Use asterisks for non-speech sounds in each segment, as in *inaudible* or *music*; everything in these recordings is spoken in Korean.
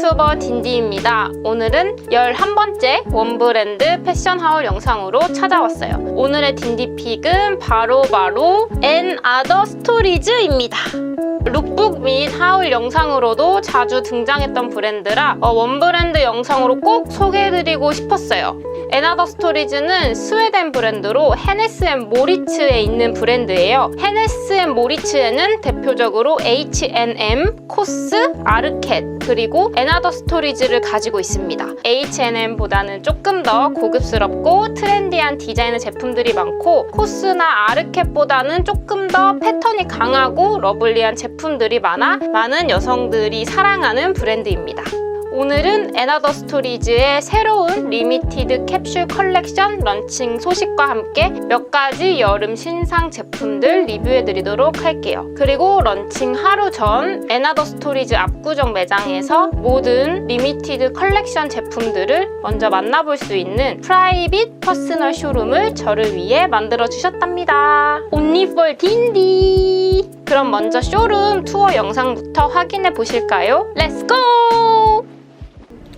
유튜버 딘디입니다. 오늘은 11번째 원브랜드 패션 하울 영상으로 찾아왔어요. 오늘의 딘디픽은 바로바로 N Other Stories입니다. 룩북 및 하울 영상으로도 자주 등장했던 브랜드라 어, 원브랜드 영상으로 꼭 소개해드리고 싶었어요. 에나더 스토리즈는 스웨덴 브랜드로 헤네스 앤 모리츠에 있는 브랜드예요. 헤네스 앤 모리츠에는 대표적으로 H&M, 코스, 아르켓 그리고 에나더 스토리즈를 가지고 있습니다. H&M보다는 조금 더 고급스럽고 트렌디한 디자인의 제품들이 많고 코스나 아르켓보다는 조금 더 패턴이 강하고 러블리한 제품 들이 많아 많은 여성들이 사랑하는 브랜드입니다. 오늘은 에나더 스토리즈의 새로운 리미티드 캡슐 컬렉션 런칭 소식과 함께 몇 가지 여름 신상 제품들 리뷰해드리도록 할게요. 그리고 런칭 하루 전 에나더 스토리즈 압구정 매장에서 모든 리미티드 컬렉션 제품들을 먼저 만나볼 수 있는 프라이빗 퍼스널 쇼룸을 저를 위해 만들어 주셨답니다. Only for 딘디! 그럼 먼저 쇼룸 투어 영상부터 확인해 보실까요? Go!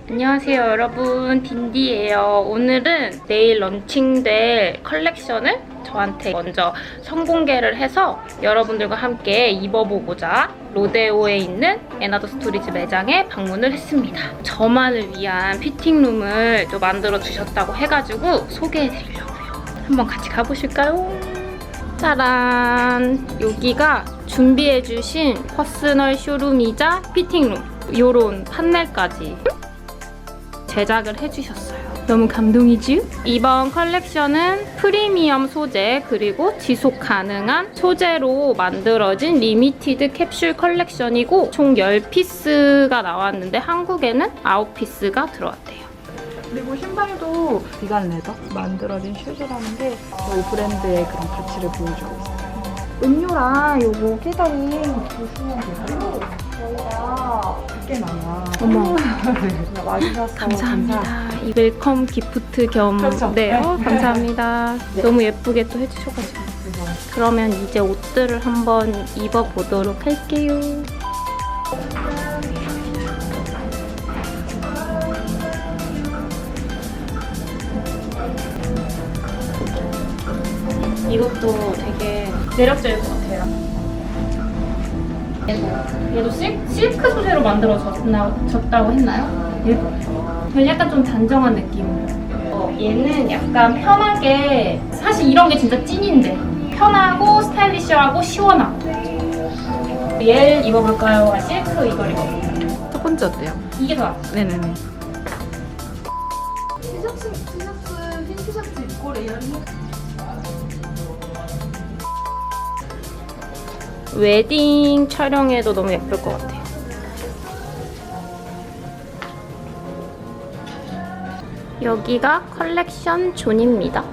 안녕하세요 여러분 딘디예요 오늘은 내일 런칭될 컬렉션을 저한테 먼저 선공개를 해서 여러분들과 함께 입어보고자 로데오에 있는 에나더 스토리즈 매장에 방문을 했습니다 저만을 위한 피팅룸을 또 만들어 주셨다고 해가지고 소개해드리려고요 한번 같이 가보실까요? 짜란 여기가 준비해주신 퍼스널 쇼룸이자 피팅룸 요런 판넬까지 제작을 해주셨어요. 너무 감동이지? 이번 컬렉션은 프리미엄 소재 그리고 지속 가능한 소재로 만들어진 리미티드 캡슐 컬렉션이고 총 10피스가 나왔는데 한국에는 9피스가 들어왔대요. 그리고 신발도 비건 레더 만들어진 슈즈라는 게 저희 브랜드의 그런 가치를 보여주고 있어요. 음료랑 요거 케이터링 보시면 되고 저희가 밖에 나와. 어머. *laughs* 네, 와주셔서 감사합니다. 이 웰컴 기프트 겸 그렇죠. 네, 어, 네. 감사합니다. 네. 너무 예쁘게 또 해주셔가지고 그러면 이제 옷들을 한번 입어보도록 할게요. 매력적일 것 같아요. 얘도, 얘도 실, 실크 소재로 만들어졌다고 했나요? 얘도 저는 약간 좀 단정한 느낌. 어, 얘는 약간 편하게 사실 이런 게 진짜 찐인데 편하고 스타일리시하고 시원하고 얘를 입어볼까요? 아, 실크 이걸 입어볼까요? 첫 번째 어때요? 이게 더 네네네. 웨딩 촬영에도 너무 예쁠 것 같아요. 여기가 컬렉션 존입니다.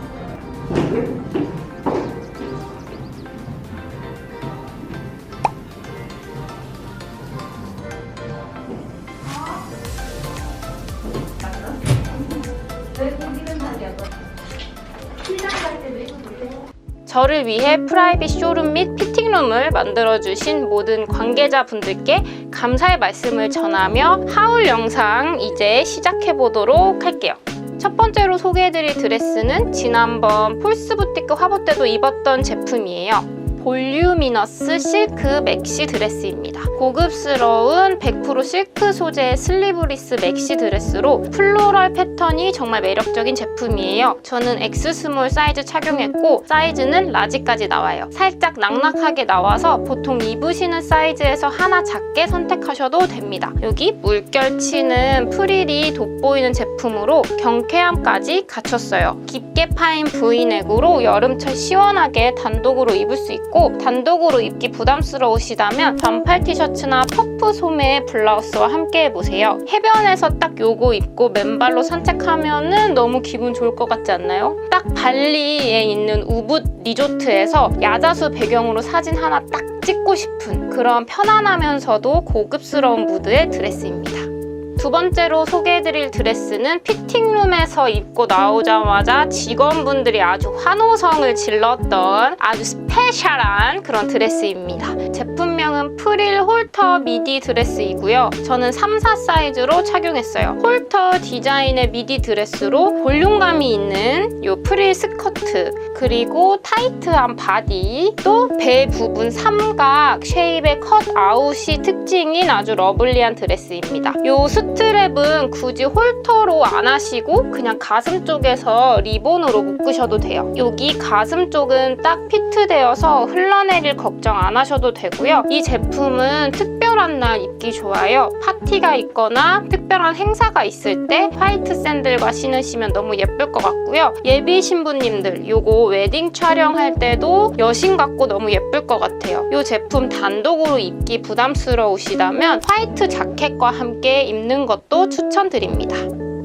저를 위해 프라이빗 쇼룸 및 피팅룸을 만들어주신 모든 관계자분들께 감사의 말씀을 전하며 하울 영상 이제 시작해보도록 할게요. 첫 번째로 소개해드릴 드레스는 지난번 폴스 부티크 화보 때도 입었던 제품이에요. 볼류미너스 실크 맥시 드레스입니다. 고급스러운 100% 실크 소재의 슬리브리스 맥시 드레스로 플로럴 패턴이 정말 매력적인 제품이에요. 저는 X 스몰 사이즈 착용했고 사이즈는 라지까지 나와요. 살짝 낙낙하게 나와서 보통 입으시는 사이즈에서 하나 작게 선택하셔도 됩니다. 여기 물결치는 프릴이 돋보이는 제품으로 경쾌함까지 갖췄어요. 깊게 파인 V넥으로 여름철 시원하게 단독으로 입을 수 있고 단독으로 입기 부담스러우시다면 반팔 티셔츠나 퍼프 소매 블라우스와 함께 해보세요. 해변에서 딱 요거 입고 맨발로 산책하면은 너무 기분 좋을 것 같지 않나요? 딱 발리에 있는 우붓 리조트에서 야자수 배경으로 사진 하나 딱 찍고 싶은 그런 편안하면서도 고급스러운 무드의 드레스입니다. 두 번째로 소개해드릴 드레스는 피팅룸에서 입고 나오자마자 직원분들이 아주 환호성을 질렀던 아주 스페셜한 그런 드레스입니다. 제품 명은 프릴 홀터 미디 드레스이고요. 저는 3, 4 사이즈로 착용했어요. 홀터 디자인의 미디 드레스로 볼륨감이 있는 요 프릴 스커트 그리고 타이트한 바디 또 배 부분 삼각 쉐입의 컷아웃이 특징인 아주 러블리한 드레스입니다. 요 스트랩은 굳이 홀터로 안 하시고 그냥 가슴 쪽에서 리본으로 묶으셔도 돼요. 여기 가슴 쪽은 딱 피트되어서 흘러내릴 걱정 안 하셔도 되고요. 이 제품은 특별한 날 입기 좋아요. 파티가 있거나 특별한 행사가 있을 때 화이트 샌들과 신으시면 너무 예쁠 것 같고요. 예비 신부님들 요거 웨딩 촬영할 때도 여신 같고 너무 예쁠 것 같아요. 이 제품 단독으로 입기 부담스러우시다면 화이트 자켓과 함께 입는 것도 추천드립니다.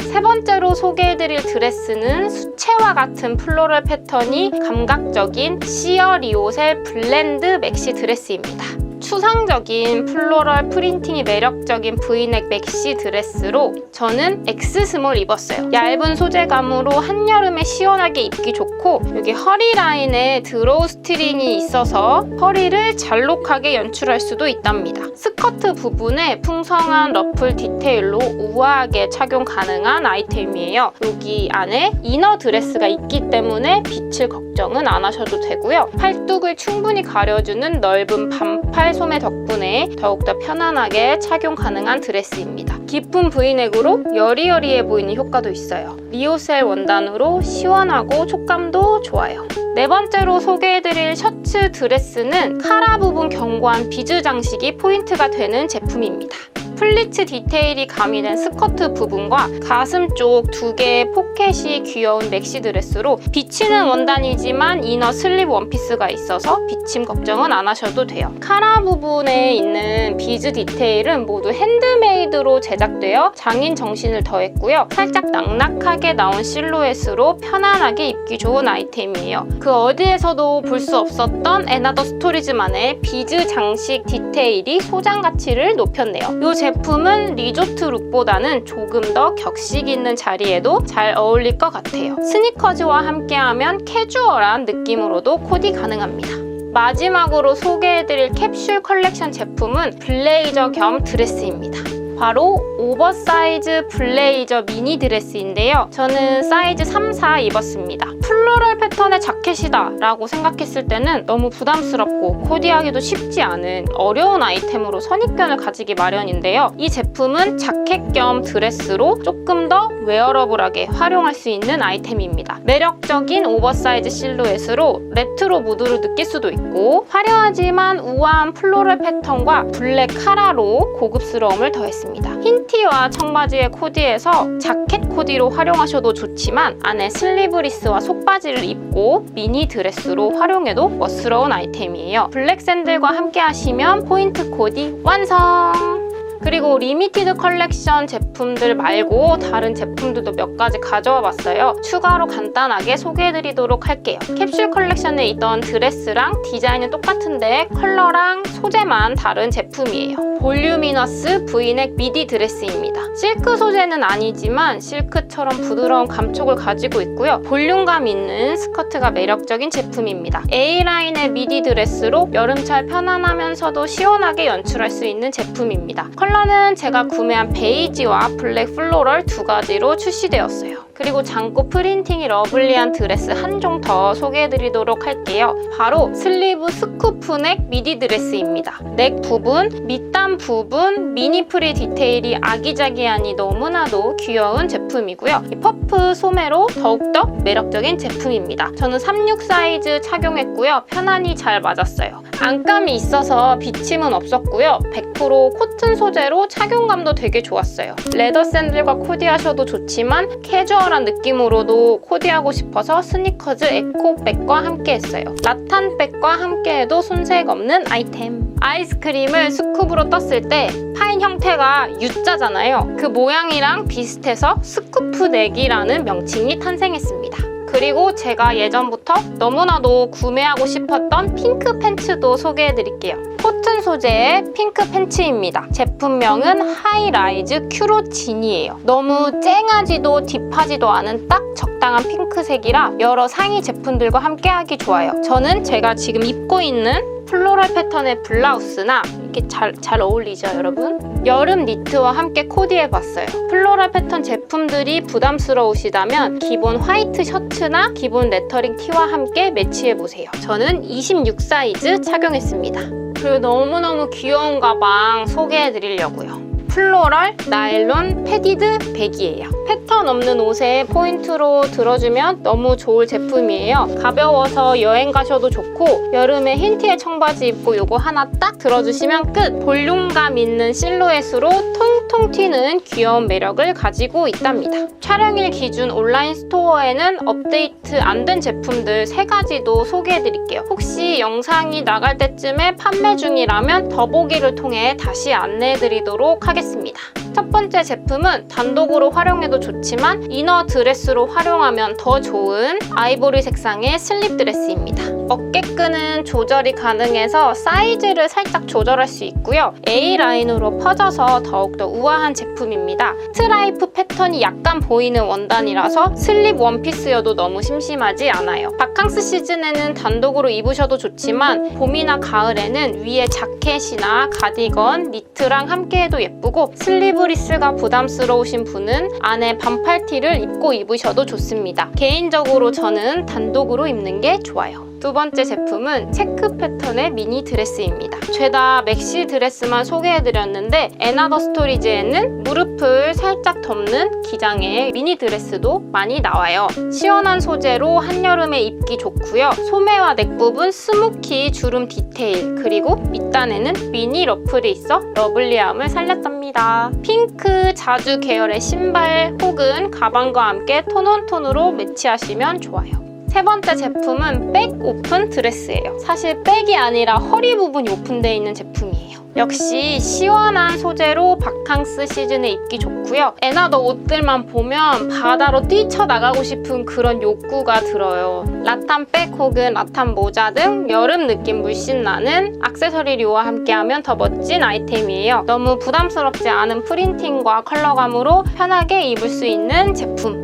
세 번째로 소개해드릴 드레스는 수채화 같은 플로럴 패턴이 감각적인 시어 리오셀 블렌드 맥시 드레스입니다. 추상적인 플로럴 프린팅이 매력적인 브이넥 맥시 드레스로 저는 X 스몰 입었어요. 얇은 소재감으로 한여름에 시원하게 입기 좋고 여기 허리 라인에 드로우 스트링이 있어서 허리를 잘록하게 연출할 수도 있답니다. 스커트 부분에 풍성한 러플 디테일로 우아하게 착용 가능한 아이템이에요. 여기 안에 이너 드레스가 있기 때문에 비칠 걱정은 안 하셔도 되고요. 팔뚝을 충분히 가려주는 넓은 반팔 소매 덕분에 더욱더 편안하게 착용 가능한 드레스입니다. 깊은 브이넥으로 여리여리해 보이는 효과도 있어요. 리오셀 원단으로 시원하고 촉감도 좋아요. 네 번째로 소개해드릴 셔츠 드레스는 카라 부분 견고한 비즈 장식이 포인트가 되는 제품입니다. 플리츠 디테일이 가미된 스커트 부분과 가슴 쪽 두 개의 포켓이 귀여운 맥시 드레스로 비치는 원단이지만 이너 슬립 원피스가 있어서 비침 걱정은 안 하셔도 돼요. 카라 부분에 있는 비즈 디테일은 모두 핸드메이드로 제작되어 장인 정신을 더했고요. 살짝 낙낙하게 나온 실루엣으로 편안하게 입기 좋은 아이템이에요. 그 어디에서도 볼 수 없었던 에나더 스토리즈만의 비즈 장식 디테일이 소장 가치를 높였네요. 이 제품은 리조트 룩보다는 조금 더 격식 있는 자리에도 잘 어울릴 것 같아요. 스니커즈와 함께하면 캐주얼한 느낌으로도 코디 가능합니다. 마지막으로 소개해드릴 캡슐 컬렉션 제품은 블레이저 겸 드레스입니다. 바로 오버사이즈 블레이저 미니 드레스인데요. 저는 사이즈 3, 4 입었습니다. 플로럴 패턴의 자켓이다 라고 생각했을 때는 너무 부담스럽고 코디하기도 쉽지 않은 어려운 아이템으로 선입견을 가지기 마련인데요. 이 제품은 자켓 겸 드레스로 조금 더 웨어러블하게 활용할 수 있는 아이템입니다. 매력적인 오버사이즈 실루엣으로 레트로 무드를 느낄 수도 있고 화려하지만 우아한 플로럴 패턴과 블랙 카라로 고급스러움을 더했습니다. 흰 티와 청바지의 코디에서 자켓 코디로 활용하셔도 좋지만 안에 슬리브리스와 속 바지를 입고 미니 드레스로 활용해도 멋스러운 아이템이에요. 블랙 샌들과 함께 하시면 포인트 코디 완성! 그리고 리미티드 컬렉션 제품들 말고 다른 제품들도 몇 가지 가져와 봤어요. 추가로 간단하게 소개해드리도록 할게요. 캡슐 컬렉션에 있던 드레스랑 디자인은 똑같은데 컬러랑 소재만 다른 제품이에요. 볼류미너스 브이넥 미디 드레스입니다. 실크 소재는 아니지만 실크처럼 부드러운 감촉을 가지고 있고요. 볼륨감 있는 스커트가 매력적인 제품입니다. A라인의 미디 드레스로 여름철 편안하면서도 시원하게 연출할 수 있는 제품입니다. 컬러는 제가 구매한 베이지와 블랙 플로럴 두 가지로 출시되었어요. 그리고 장고 프린팅이 러블리한 드레스 한 종 더 소개해드리도록 할게요. 바로 슬리브 스쿠프 넥 미디 드레스입니다. 넥 부분, 밑단 부분, 미니 프리 디테일이 아기자기하니 너무나도 귀여운 제품이고요. 이 퍼프 소매로 더욱더 매력적인 제품입니다. 저는 36 사이즈 착용했고요. 편안히 잘 맞았어요. 안감이 있어서 비침은 없었고요. 100% 코튼 소재로 착용감도 되게 좋았어요. 레더 샌들과 코디하셔도 좋지만 캐주얼 한 느낌으로도 코디하고 싶어서 스니커즈 에코백과 함께 했어요. 라탄백과 함께 해도 손색 없는 아이템. 아이스크림을 스쿱으로 떴을 때 파인 형태가 U자잖아요. 그 모양이랑 비슷해서 스쿠프 넥이라는 명칭이 탄생했습니다. 그리고 제가 예전부터 너무나도 구매하고 싶었던 핑크 팬츠도 소개해드릴게요. 코튼 소재의 핑크 팬츠입니다. 제품명은 하이라이즈 큐로진이에요. 너무 쨍하지도 딥하지도 않은 딱 적당한 핑크색이라 여러 상의 제품들과 함께 하기 좋아요. 저는 제가 지금 입고 있는 플로럴 패턴의 블라우스나 이렇게 잘, 잘 어울리죠, 여러분? 여름 니트와 함께 코디해봤어요. 플로럴 패턴 제품들이 부담스러우시다면 기본 화이트 셔츠나 기본 레터링 티와 함께 매치해보세요. 저는 26 사이즈 착용했습니다. 그리고 너무너무 귀여운 가방 소개해드리려고요. 플로럴 나일론 패디드 백이에요. 패턴 없는 옷에 포인트로 들어주면 너무 좋을 제품이에요. 가벼워서 여행 가셔도 좋고 여름에 흰 티에 청바지 입고 요거 하나 딱 들어주시면 끝! 볼륨감 있는 실루엣으로 통 통 튀는 귀여운 매력을 가지고 있답니다. 촬영일 기준 온라인 스토어에는 업데이트 안 된 제품들 세가지도 소개해드릴게요. 혹시 영상이 나갈 때쯤에 판매 중이라면 더보기를 통해 다시 안내해드리도록 하겠습니다. 첫 번째 제품은 단독으로 활용해도 좋지만 이너 드레스로 활용하면 더 좋은 아이보리 색상의 슬립 드레스입니다. 어깨끈은 조절이 가능해서 사이즈를 살짝 조절할 수 있고요. A라인으로 퍼져서 더욱더 우아한 제품입니다. 스트라이프 패턴이 약간 보이는 원단이라서 슬립 원피스여도 너무 심심하지 않아요. 바캉스 시즌에는 단독으로 입으셔도 좋지만 봄이나 가을에는 위에 자켓이나 가디건, 니트랑 함께 해도 예쁘고 슬 리브리스가 부담스러우신 분은 안에 반팔 티를 입고 입으셔도 좋습니다. 개인적으로 저는 단독으로 입는 게 좋아요. 두 번째 제품은 체크 패턴의 미니 드레스입니다. 죄다 맥시 드레스만 소개해드렸는데 에나더 스토리즈에는 무릎을 살짝 덮는 기장의 미니 드레스도 많이 나와요. 시원한 소재로 한여름에 입기 좋고요. 소매와 넥 부분 스모키 주름 디테일 그리고 밑단에는 미니 러플이 있어 러블리함을 살렸답니다. 핑크 자주 계열의 신발 혹은 가방과 함께 톤온톤으로 매치하시면 좋아요. 세 번째 제품은 백 오픈 드레스예요. 사실 백이 아니라 허리 부분이 오픈되어 있는 제품이에요. 역시 시원한 소재로 바캉스 시즌에 입기 좋고요. 에나더 옷들만 보면 바다로 뛰쳐나가고 싶은 그런 욕구가 들어요. 라탄 백 혹은 라탄 모자 등 여름 느낌 물씬 나는 액세서리류와 함께하면 더 멋진 아이템이에요. 너무 부담스럽지 않은 프린팅과 컬러감으로 편하게 입을 수 있는 제품.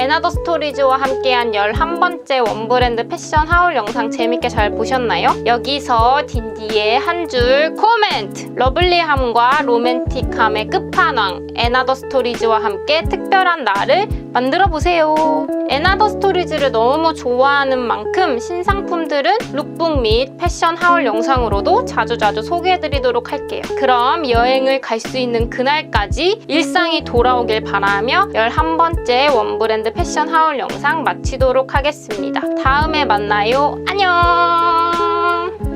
에나더 스토리즈와 함께한 11번째 원브랜드 패션 하울 영상 재밌게 잘 보셨나요? 여기서 딘디의 한 줄 코멘트! 러블리함과 로맨틱함의 끝판왕 에나더 스토리즈와 함께 특별한 날을 만들어 보세요. 에나더 스토리즈를 너무 좋아하는 만큼 신상품들은 룩북 및 패션 하울 영상으로도 자주자주 소개해드리도록 할게요. 그럼 여행을 갈 수 있는 그날까지 일상이 돌아오길 바라며 11번째 원브랜드 패션 하울 영상 마치도록 하겠습니다. 다음에 만나요. 안녕!